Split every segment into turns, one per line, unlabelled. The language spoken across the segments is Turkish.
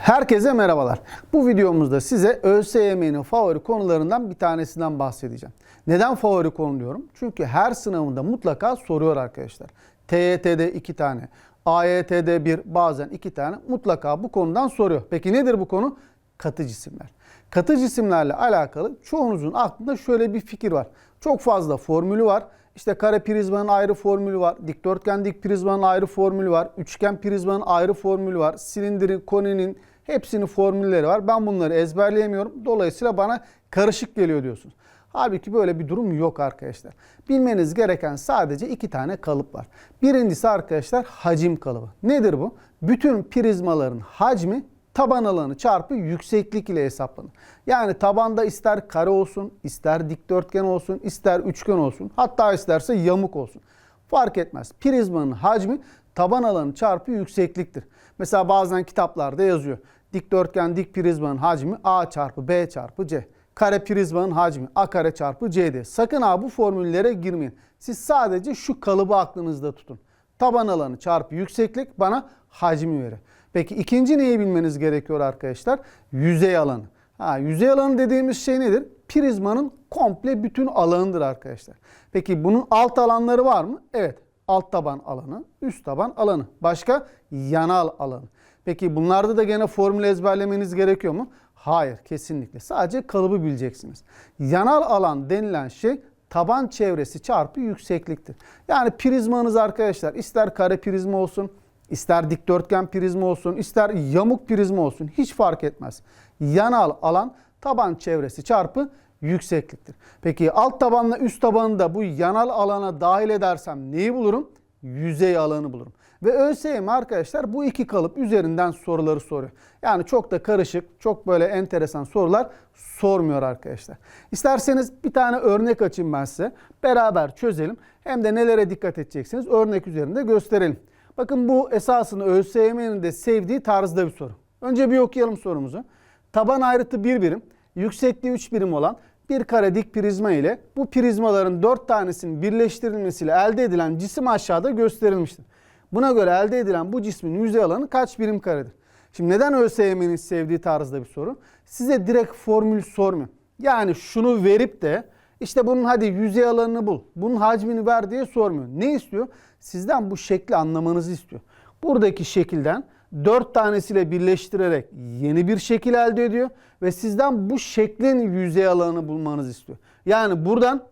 Herkese merhabalar. Bu videomuzda size ÖSYM'nin favori konularından bir tanesinden bahsedeceğim. Neden favori konu diyorum? Çünkü her sınavında mutlaka soruyor arkadaşlar. TYT'de iki tane, AYT'de bir, bazen iki tane mutlaka bu konudan soruyor. Peki nedir bu konu? Katı cisimler. Katı cisimlerle alakalı çoğunuzun aklında şöyle bir fikir var. Çok fazla formülü var. İşte kare prizmanın ayrı formülü var. Dikdörtgen dik prizmanın ayrı formülü var. Üçgen prizmanın ayrı formülü var. Silindirin, koninin hepsinin formülleri var. Ben bunları ezberleyemiyorum. Dolayısıyla bana karışık geliyor diyorsunuz. Halbuki böyle bir durum yok arkadaşlar. Bilmeniz gereken sadece iki tane kalıp var. Birincisi arkadaşlar hacim kalıbı. Nedir bu? Bütün prizmaların hacmi taban alanı çarpı yükseklik ile hesaplanır. Yani tabanda ister kare olsun, ister dikdörtgen olsun, ister üçgen olsun, hatta isterse yamuk olsun. Fark etmez. Prizmanın hacmi taban alanı çarpı yüksekliktir. Mesela bazen kitaplarda yazıyor. Dikdörtgen dik prizmanın hacmi A çarpı B çarpı C. Kare prizmanın hacmi A kare çarpı C'dir. Sakın ha bu formüllere girmeyin. Siz sadece şu kalıbı aklınızda tutun. Taban alanı çarpı yükseklik bana hacmi verir. Peki ikinci neyi bilmeniz gerekiyor arkadaşlar? Yüzey alanı. Ha, yüzey alanı dediğimiz şey nedir? Prizmanın komple bütün alanıdır arkadaşlar. Peki bunun alt alanları var mı? Evet. Alt taban alanı, üst taban alanı. Başka? Yanal alanı. Peki bunlarda da gene formül ezberlemeniz gerekiyor mu? Hayır, kesinlikle. Sadece kalıbı bileceksiniz. Yanal alan denilen şey taban çevresi çarpı yüksekliktir. Yani prizmanız arkadaşlar ister kare prizma olsun, ister dikdörtgen prizma olsun, ister yamuk prizma olsun hiç fark etmez. Yanal alan taban çevresi çarpı yüksekliktir. Peki alt tabanla üst tabanı da bu yanal alana dahil edersem neyi bulurum? Yüzey alanı bulurum. Ve ÖSYM arkadaşlar bu iki kalıp üzerinden soruları soruyor. Yani çok da karışık, çok böyle enteresan sorular sormuyor arkadaşlar. İsterseniz bir tane örnek açayım ben size. Beraber çözelim. Hem de nelere dikkat edeceksiniz örnek üzerinde gösterelim. Bakın bu esasında ÖSYM'nin de sevdiği tarzda bir soru. Önce bir okuyalım sorumuzu. Taban ayrıtı 1 birim, yüksekliği 3 birim olan bir kare dik prizma ile bu prizmaların 4 tanesinin birleştirilmesiyle elde edilen cisim aşağıda gösterilmiştir. Buna göre elde edilen bu cismin yüzey alanı kaç birim karedir? Şimdi neden ÖSYM'nin sevdiği tarzda bir soru? Size direkt formül sormuyor. Yani şunu verip de işte bunun hadi yüzey alanını bul, bunun hacmini ver diye sormuyor. Ne istiyor? Sizden bu şekli anlamanızı istiyor. Buradaki şekilden 4 tanesiyle birleştirerek yeni bir şekil elde ediyor ve sizden bu şeklin yüzey alanını bulmanızı istiyor. Yani buradan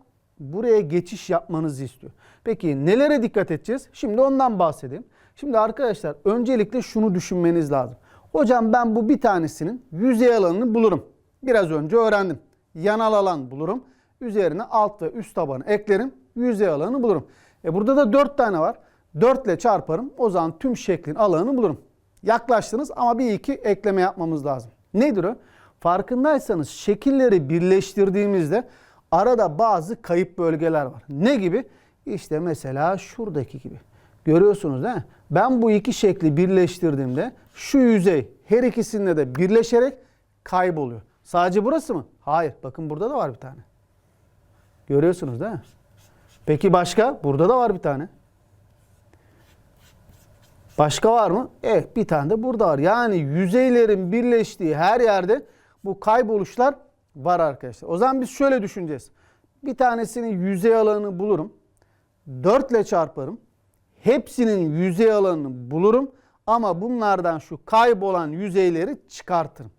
buraya geçiş yapmanızı istiyor. Peki nelere dikkat edeceğiz? Şimdi ondan bahsedeyim. Şimdi arkadaşlar öncelikle şunu düşünmeniz lazım. Hocam ben bu bir tanesinin yüzey alanını bulurum. Biraz önce öğrendim. Yanal alan bulurum. Üzerine alt ve üst tabanı eklerim. Yüzey alanı bulurum. E burada da 4 tane var. 4 ile çarparım. O zaman tüm şeklin alanını bulurum. Yaklaştınız ama bir iki ekleme yapmamız lazım. Nedir o? Farkındaysanız şekilleri birleştirdiğimizde arada bazı kayıp bölgeler var. Ne gibi? İşte mesela şuradaki gibi. Görüyorsunuz değil mi? Ben bu iki şekli birleştirdiğimde şu yüzey her ikisinde de birleşerek kayboluyor. Sadece burası mı? Hayır. Bakın burada da var bir tane. Görüyorsunuz değil mi? Peki başka? Burada da var bir tane. Başka var mı? Evet bir tane de burada var. Yani yüzeylerin birleştiği her yerde bu kayboluşlar var arkadaşlar. O zaman biz şöyle düşüneceğiz. Bir tanesinin yüzey alanını bulurum. 4 ile çarparım. Hepsinin yüzey alanını bulurum. Ama bunlardan şu kaybolan yüzeyleri çıkartırım.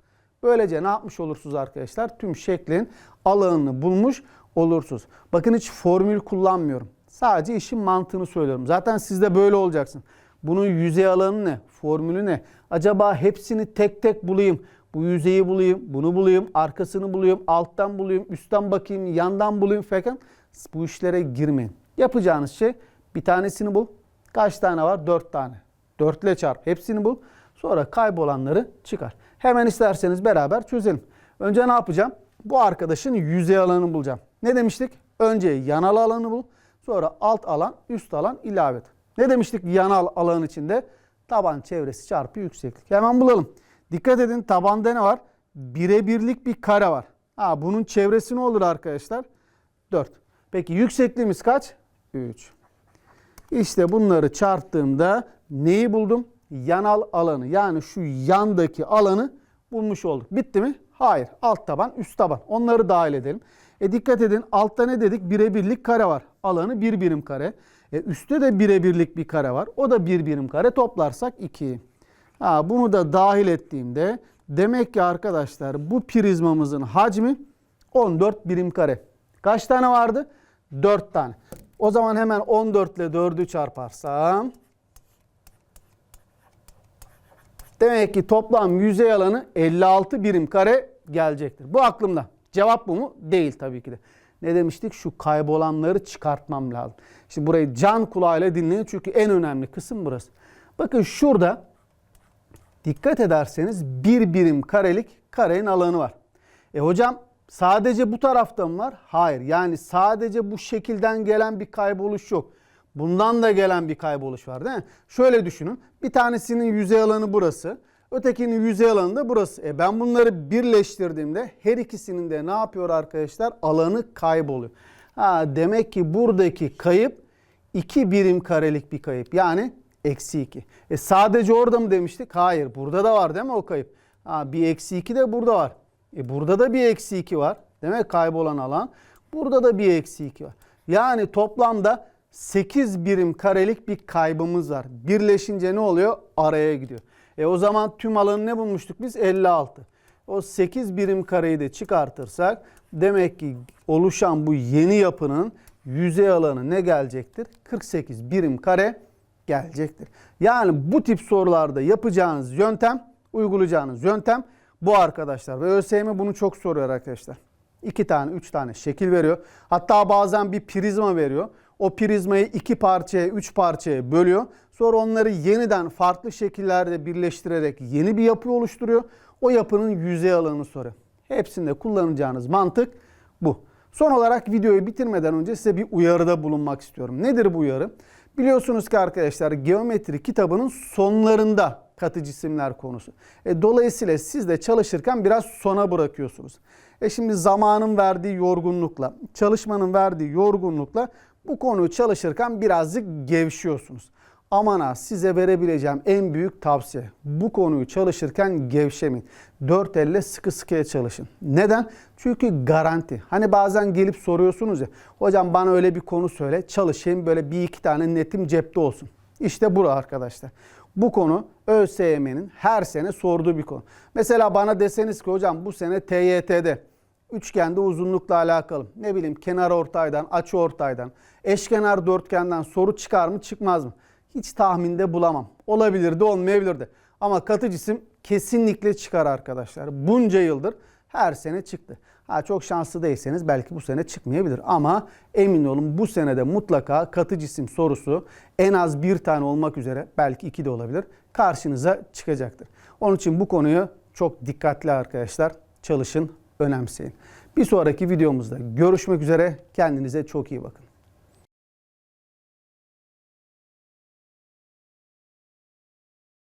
Böylece ne yapmış olursunuz arkadaşlar? Tüm şeklin alanını bulmuş olursunuz. Bakın hiç formül kullanmıyorum. Sadece işin mantığını söylüyorum. Zaten siz de böyle olacaksın. Bunun yüzey alanı ne? Formülü ne? Acaba hepsini tek tek bulayım. Bu yüzeyi bulayım, bunu bulayım, arkasını bulayım, alttan bulayım, üstten bakayım, yandan bulayım falan. Bu işlere girmeyin. Yapacağınız şey bir tanesini bul. Kaç tane var? Dört tane. Dörtle çarp. Hepsini bul. Sonra kaybolanları çıkar. Hemen isterseniz beraber çözelim. Önce ne yapacağım? Bu arkadaşın yüzey alanını bulacağım. Ne demiştik? Önce yanal alanı bul. Sonra alt alan, üst alan ilave et. Ne demiştik yanal alan içinde? Taban çevresi çarpı yükseklik. Hemen bulalım. Dikkat edin tabanda ne var? Birebirlik bir kare var. Ha, bunun çevresi ne olur arkadaşlar? 4. Peki yüksekliğimiz kaç? 3. İşte bunları çarptığımda neyi buldum? yanal alanı yani şu yandaki alanı bulmuş olduk. Bitti mi? Hayır. Alt taban, üst taban. Onları dahil edelim. E dikkat edin altta ne dedik? Birebirlik kare var. Alanı bir birim kare. E üstte de birebirlik bir kare var. O da bir birim kare. Toplarsak 2. Ha, bunu da dahil ettiğimde demek ki arkadaşlar bu prizmamızın hacmi 14 birim kare. Kaç tane vardı? 4 tane. O zaman hemen 14 ile 4'ü çarparsam demek ki toplam yüzey alanı 56 birim kare gelecektir. Bu aklımda. Cevap bu mu? Değil tabii ki de. Ne demiştik? Şu kaybolanları çıkartmam lazım. İşte burayı can kulağıyla dinleyin çünkü en önemli kısım burası. Bakın şurada dikkat ederseniz bir birim karelik karenin alanı var. E hocam sadece bu tarafta mı var? Hayır. Yani sadece bu şekilden gelen bir kayboluş yok. Bundan da gelen bir kayboluş var değil mi? Şöyle düşünün. Bir tanesinin yüzey alanı burası. Ötekinin yüzey alanı da burası. E ben bunları birleştirdiğimde her ikisinin de ne yapıyor arkadaşlar? Alanı kayboluyor. Ha, demek ki buradaki kayıp 2 birim karelik bir kayıp. Yani eksi 2. E sadece orada mı demiştik? Hayır. Burada da var değil mi o kayıp? Ha, bir eksi 2 de burada var. E burada da bir eksi 2 var. Demek kaybolan alan. Burada da bir eksi 2 var. Yani toplamda 8 birim karelik bir kaybımız var. Birleşince ne oluyor? Araya gidiyor. E o zaman tüm alanı ne bulmuştuk biz? 56. O 8 birim kareyi de çıkartırsak demek ki oluşan bu yeni yapının yüzey alanı ne gelecektir? 48 birim kare gelecektir. Yani bu tip sorularda yapacağınız yöntem, uygulayacağınız yöntem bu arkadaşlar. Ve ÖSYM bunu çok soruyor arkadaşlar. 2 tane, 3 tane şekil veriyor. Hatta bazen bir prizma veriyor. O prizmayı iki parçaya, üç parçaya bölüyor. Sonra onları yeniden farklı şekillerde birleştirerek yeni bir yapı oluşturuyor. O yapının yüzey alanını soruyor. Hepsinde kullanacağınız mantık bu. Son olarak videoyu bitirmeden önce size bir uyarıda bulunmak istiyorum. Nedir bu uyarı? Biliyorsunuz ki arkadaşlar geometri kitabının sonlarında katı cisimler konusu. E, dolayısıyla siz de çalışırken biraz sona bırakıyorsunuz. E şimdi zamanın verdiği yorgunlukla, çalışmanın verdiği yorgunlukla bu konuyu çalışırken birazcık gevşiyorsunuz. Aman ha size verebileceğim en büyük tavsiye bu konuyu çalışırken gevşemeyin. Dört elle sıkı sıkıya çalışın. Neden? Çünkü garanti. Hani bazen gelip soruyorsunuz ya hocam bana öyle bir konu söyle çalışayım böyle bir iki tane netim cepte olsun. İşte bura arkadaşlar. Bu konu ÖSYM'nin her sene sorduğu bir konu. Mesela bana deseniz ki hocam bu sene TYT'de üçgende uzunlukla alakalı ne bileyim kenar ortaydan, açı ortaydan, eşkenar dörtgenden soru çıkar mı çıkmaz mı? Hiç tahminde bulamam. Olabilirdi olmayabilirdi. Ama katı cisim kesinlikle çıkar arkadaşlar. Bunca yıldır her sene çıktı. Ha çok şanslı değilseniz belki bu sene çıkmayabilir ama emin olun bu senede mutlaka katı cisim sorusu en az bir tane olmak üzere belki iki de olabilir karşınıza çıkacaktır. Onun için bu konuyu çok dikkatli arkadaşlar çalışın, önemseyin. Bir sonraki videomuzda görüşmek üzere. Kendinize çok iyi bakın.